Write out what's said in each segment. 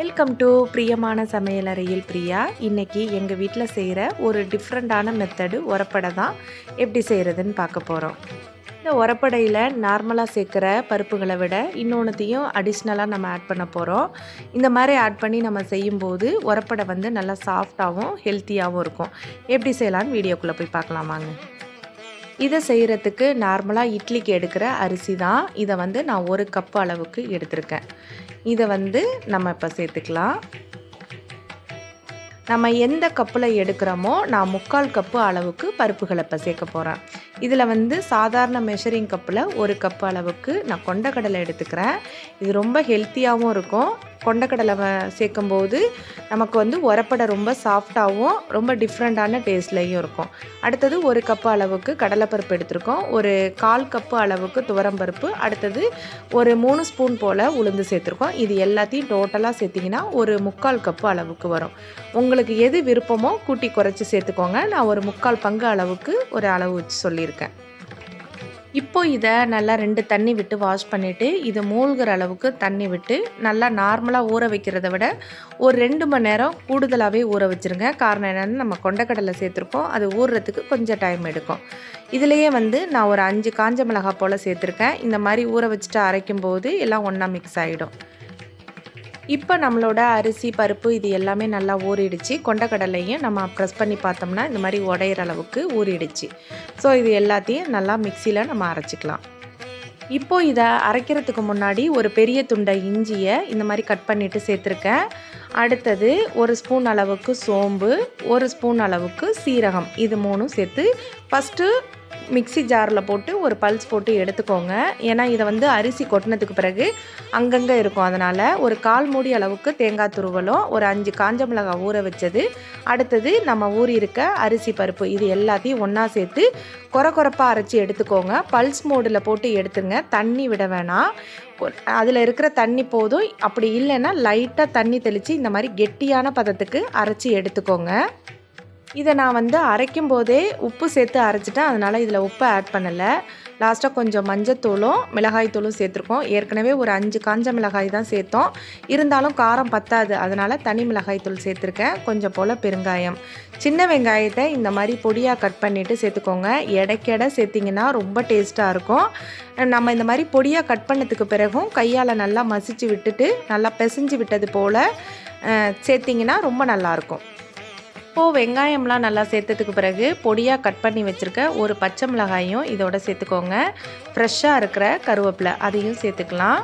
Welcome to பிரியமான சமையலறையில் பிரியா. இன்னைக்கு எங்கள் வீட்டில் செய்கிற ஒரு டிஃப்ரெண்ட்டான மெத்தடு உரப்படை தான் எப்படி செய்கிறதுன்னு பார்க்க போகிறோம் இந்த உரப்படையில் நார்மலாக சேர்க்குற பருப்புகளை விட இன்னொன்றுத்தையும் அடிஷ்னலாக நம்ம ஆட் பண்ண போகிறோம் இந்த மாதிரி ஆட் பண்ணி நம்ம செய்யும்போது உரப்படை வந்து நல்லா சாஃப்டாகவும் ஹெல்த்தியாகவும் இருக்கும். எப்படி செய்யலான்னு வீடியோக்குள்ளே போய் பார்க்கலாமாங்க இதை செய்கிறதுக்கு நார்மலாக இட்லிக்கு எடுக்கிற அரிசி தான். இதை வந்து நான் ஒரு கப் அளவுக்கு எடுத்திருக்கேன். இதை வந்து நம்ம இப்போ சேர்த்துக்கலாம். நம்ம எந்த கப்பில் எடுக்கிறோமோ நான் முக்கால் கப்பு அளவுக்கு பருப்புகளை இப்போ சேர்க்க போகிறேன் இதில் வந்து சாதாரண மெஷரிங் கப்பில் ஒரு கப் அளவுக்கு நான் கொண்டக்கடலை எடுத்துக்கிறேன். இது ரொம்ப ஹெல்த்தியாகவும் இருக்கும். கொண்டக்கடலை சேர்க்கும்போது நமக்கு வந்து உரப்படை ரொம்ப சாஃப்டாகவும் ரொம்ப டிஃப்ரெண்ட்டான டேஸ்ட்லேயும் இருக்கும். அடுத்தது ஒரு கப்பு அளவுக்கு கடலைப்பருப்பு எடுத்திருக்கோம். ஒரு கால் கப்பு அளவுக்கு துவரம்பருப்பு அடுத்தது ஒரு மூணு ஸ்பூன் போல் உளுந்து சேர்த்துருக்கோம். இது எல்லாத்தையும் டோட்டலாக சேர்த்திங்கன்னா ஒரு முக்கால் கப்பு அளவுக்கு வரும். உங்களுக்கு எது விருப்பமோ கூட்டி குறைச்சி சேர்த்துக்கோங்க. நான் ஒரு முக்கால் பங்கு அளவுக்கு ஒரு அளவு வச்சு சொல்லியிருக்கேன். இப்போ இதை நல்லா ரெண்டு தண்ணி விட்டு வாஷ் பண்ணிவிட்டு இது மூழ்கிற அளவுக்கு தண்ணி விட்டு நல்லா நார்மலாக ஊற வைக்கிறத விட ஒரு ரெண்டு மணி நேரம் கூடுதலாகவே ஊற வச்சுருங்க. காரணம் என்னென்னு நம்ம கொண்டக்கடலை சேர்த்துருக்கோம் அது ஊறுறதுக்கு கொஞ்சம் டைம் எடுக்கும். இதுலேயே வந்து நான் ஒரு அஞ்சு காஞ்ச மிளகாய் போல் சேர்த்துருக்கேன். இந்த மாதிரி ஊற வச்சுட்டு அரைக்கும் போது எல்லாம் ஒன்றா மிக்ஸ் ஆகிடும் இப்போ நம்மளோட அரிசி பருப்பு இது எல்லாமே நல்லா ஊறிடுச்சு. கொண்டக்கடலையும் நம்ம ப்ரெஸ் பண்ணி பார்த்தோம்னா இந்த மாதிரி உடையிற அளவுக்கு ஊறிடுச்சு. ஸோ இது எல்லாத்தையும் நல்லா மிக்சியில் நம்ம அரைச்சிக்கலாம். இப்போது இதை அரைக்கிறதுக்கு முன்னாடி ஒரு பெரிய துண்டை இஞ்சியை இந்த மாதிரி கட் பண்ணிவிட்டு சேர்த்துருக்கேன். அடுத்தது ஒரு ஸ்பூன் அளவுக்கு சோம்பு ஒரு ஸ்பூன் அளவுக்கு சீரகம் இது மூணும் சேர்த்து ஃபஸ்ட்டு மிக்சி ஜாரில் போட்டு ஒரு பல்ஸ் போட்டு எடுத்துக்கோங்க. ஏன்னா இதை வந்து அரிசி கொட்டினதுக்கு பிறகு அங்கங்கே இருக்கும். அதனால் ஒரு கால் மூடி அளவுக்கு தேங்காய் துருவலும் ஒரு அஞ்சு காஞ்ச மிளகாய் ஊற வச்சது. அடுத்தது நம்ம ஊறி இருக்க அரிசி பருப்பு இது எல்லாத்தையும் ஒன்றா சேர்த்து குறை குறைப்பாக அரைச்சி எடுத்துக்கோங்க. பல்ஸ் மோடில் போட்டு எடுத்துங்க. தண்ணி விட வேணாம். அதில் இருக்கிற தண்ணி போதும். அப்படி இல்லைன்னா லைட்டாக தண்ணி தெளித்து இந்த மாதிரி கெட்டியான பதத்துக்கு அரைச்சி எடுத்துக்கோங்க. இதை நான் வந்து அரைக்கும் போதே உப்பு சேர்த்து அரைச்சிட்டேன். அதனால் இதில் உப்பு ஆட் பண்ணலை. லாஸ்ட்டாக கொஞ்சம் மஞ்சத்தூளும் மிளகாய் தூளும் சேர்த்துருக்கோம். ஏற்கனவே ஒரு அஞ்சு காஞ்ச மிளகாய் தான் சேர்த்தோம். இருந்தாலும் காரம் பத்தாது. அதனால் தனி மிளகாய் தூள் சேர்த்துருக்கேன். கொஞ்சம் போல் பெருங்காயம். சின்ன வெங்காயத்தை இந்த மாதிரி பொடியாக கட் பண்ணிவிட்டு சேர்த்துக்கோங்க. எடைக்கெடை சேர்த்திங்கன்னா ரொம்ப டேஸ்ட்டாக இருக்கும். நம்ம இந்த மாதிரி பொடியாக கட் பண்ணதுக்கு பிறகும் கையால் நல்லா மசிச்சு விட்டுட்டு நல்லா பிசைஞ்சு விட்டது போல் சேர்த்திங்கன்னா ரொம்ப நல்லாயிருக்கும் இப்போது வெங்காயம்லாம் நல்லா சேர்த்ததுக்கு பிறகு பொடியாக கட் பண்ணி வச்சுருக்க ஒரு பச்சை மிளகாயும் இதோட சேர்த்துக்கோங்க. ஃப்ரெஷ்ஷாக இருக்கிற கருவேப்பிலை அதையும் சேர்த்துக்கலாம்.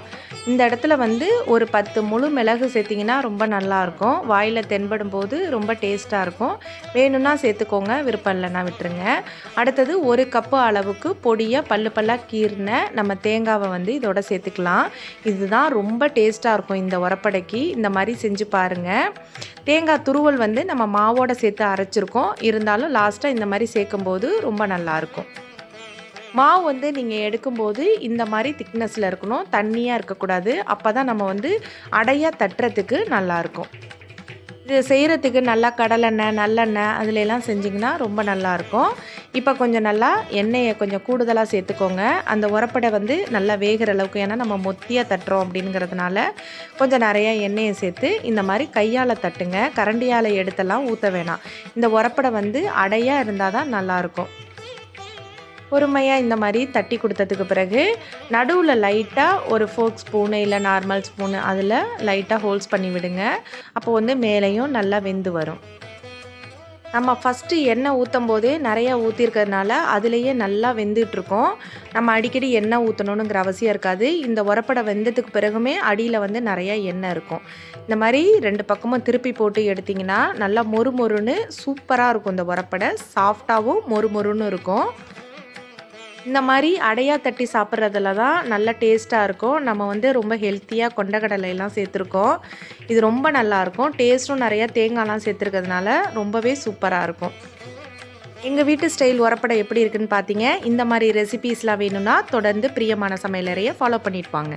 இந்த இடத்துல வந்து ஒரு பத்து முழு மிளகு சேர்த்திங்கன்னா ரொம்ப நல்லாயிருக்கும் வாயில் தென்படும் போது ரொம்ப டேஸ்ட்டாக இருக்கும். வேணும்னா சேர்த்துக்கோங்க விருப்பம் இல்லைன்னா விட்டுருங்க. அடுத்தது ஒரு கப்பு அளவுக்கு பொடியாக பல்லு பல்லாக கீர்ன நம்ம தேங்காவை வந்து இதோட சேர்த்துக்கலாம். இதுதான் ரொம்ப டேஸ்ட்டாக இருக்கும் இந்த உரப்படைக்கு. இந்த மாதிரி செஞ்சு பாருங்கள் தேங்காய் துருவல் வந்து நம்ம மாவோட சேர்த்து அரைச்சிருக்கோம். இருந்தாலும் லாஸ்ட்டாக இந்த மாதிரி சேர்க்கும்போது ரொம்ப நல்லாயிருக்கும். மாவு வந்து நீங்கள் எடுக்கும்போது இந்த மாதிரி திக்னஸில் இருக்கணும். தண்ணியாக இருக்கக்கூடாது. அப்போ தான் நம்ம வந்து அடையாக தட்டுறதுக்கு நல்லாயிருக்கும். இது செய்கிறதுக்கு நல்லா கடலெண்ணெய் நல்லெண்ணெய் அதுலெல்லாம் செஞ்சிங்கன்னா ரொம்ப நல்லாயிருக்கும். இப்போ கொஞ்சம் நல்லா எண்ணெயை கொஞ்சம் கூடுதலாக சேர்த்துக்கோங்க. அந்த உரப்படை வந்து நல்லா வேகிற அளவுக்கு ஏன்னா நம்ம மொத்தியாக தட்டுறோம் அப்படிங்கிறதுனால கொஞ்சம் நிறையா எண்ணெயை சேர்த்து இந்த மாதிரி கையால் தட்டுங்க. கரண்டியால் எடுத்தெல்லாம் ஊற்ற வேணாம். இந்த உரப்படை வந்து அடையாக இருந்தால் தான் நல்லாயிருக்கும். பொறுமையாக இந்த மாதிரி தட்டி கொடுத்ததுக்கு பிறகு நடுவில் லைட்டாக ஒரு ஃபோக் ஸ்பூனு இல்லை நார்மல் ஸ்பூனு அதில் லைட்டாக ஹோல்ஸ் பண்ணி விடுங்க. அப்போ வந்து மேலேயும் நல்லா வெந்து வரும். நம்ம ஃபஸ்ட்டு எண்ணெய் ஊற்றும் போதே நிறையா ஊற்றிருக்கிறதுனால அதுலேயே நல்லா வெந்துட்டுருக்கோம் நம்ம அடிக்கடி எண்ணெய் ஊற்றணுங்கிற அவசியம் இருக்காது. இந்த உரப்படை வெந்ததுக்கு பிறகுமே அடியில் வந்து நிறையா எண்ணெய் இருக்கும். இந்த மாதிரி ரெண்டு பக்கமும் திருப்பி போட்டு எடுத்திங்கன்னா நல்லா மொறு மொறுன்னு சூப்பராக இருக்கும் இந்த உரப்படை. சாஃப்டாகவும் மொறு மொறுன்னு இருக்கும். இந்த மாதிரி அடையாக தட்டி சாப்பிட்றதுல தான் நல்ல டேஸ்ட்டாக இருக்கும். நம்ம வந்து ரொம்ப ஹெல்த்தியாக கொண்டக்கடலையெல்லாம் சேர்த்துருக்கோம். இது ரொம்ப நல்லாயிருக்கும் டேஸ்ட்டும் நிறையா தேங்காய்லாம் சேர்த்துருக்கிறதுனால ரொம்பவே சூப்பராக இருக்கும். எங்கள் வீட்டு ஸ்டைல் உரப்படை எப்படி இருக்குன்னு பார்த்தீங்க இந்த மாதிரி ரெசிபீஸ்லாம் வேணும்னா தொடர்ந்து பிரியமான சமையலறையை ஃபாலோ பண்ணிட்டு வாங்க.